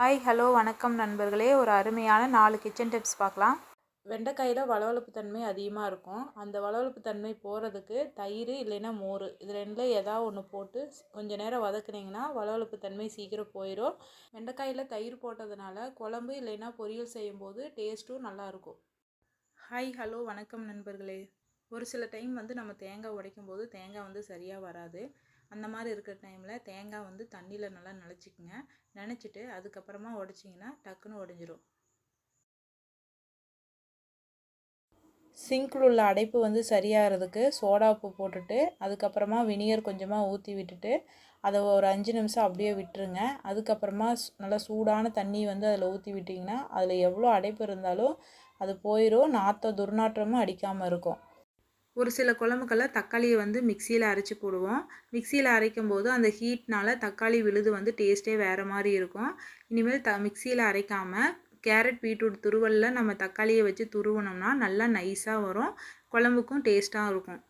Hi hello வணக்கம் நண்பர்களே. ஒரு அருமையான நாலு கிச்சன் டிப்ஸ் பார்க்கலாம். வெண்டைக்காயில் வளவளப்பு தன்மை அதிகமாக இருக்கும். அந்த வளவளப்பு தன்மை போகிறதுக்கு தயிர் இல்லைன்னா மோர். இது ரெண்டில் ஏதாவது ஒன்று போட்டு கொஞ்ச நேரம் வதக்குனிங்கன்னா வளவளப்பு தன்மை சீக்கிரம் போயிடும் வெண்டைக்காயில் தயிர் போட்டதுனால குழம்பு இல்லைன்னா பொரியல் செய்யும்போது டேஸ்ட்டும் நல்லாயிருக்கும் ஹாய் ஹலோ வணக்கம் நண்பர்களே. ஒரு சில டைம் வந்து நம்ம தேங்காய் உடைக்கும் போது தேங்காய் வந்து சரியாக வராது. அந்த மாதிரி இருக்கிற டைமில் தேங்காய் வந்து தண்ணியில் நல்லா நினச்சிக்கங்க. நினச்சிட்டு அதுக்கப்புறமா உடச்சிங்கன்னா டக்குன்னு உடஞ்சிரும். சிங்கில் உள்ள அடைப்பு வந்து சரியாகிறதுக்கு சோடா உப்பு போட்டுட்டு அதுக்கப்புறமா வினிகர் கொஞ்சமாக ஊற்றி விட்டுட்டு அதை ஒரு அஞ்சு நிமிஷம் அப்படியே விட்டுருங்க. அதுக்கப்புறமா நல்லா சூடான தண்ணி வந்து அதில் ஊற்றி விட்டிங்கன்னா அதில் எவ்வளோ அடைப்பு இருந்தாலும் அது போயிடும் நாற்ற துர்நாற்றமும் அடிக்காமல் இருக்கும். ஒரு சில குழம்புக்கெல்லாம் தக்காளியை வந்து மிக்சியில் அரைச்சி போடுவோம். மிக்சியில் அரைக்கும் போது அந்த ஹீட்னால் தக்காளி விழுது வந்து டேஸ்ட்டே வேறு மாதிரி இருக்கும். இனிமேல் த மிக்சியில் அரைக்காமல் கேரட் பீட்ரூட் துருவலில் நம்ம தக்காளியை வச்சு துருவினோம்னா நல்லா நைஸாக வரும். குழம்புக்கும் டேஸ்ட்டாக இருக்கும்.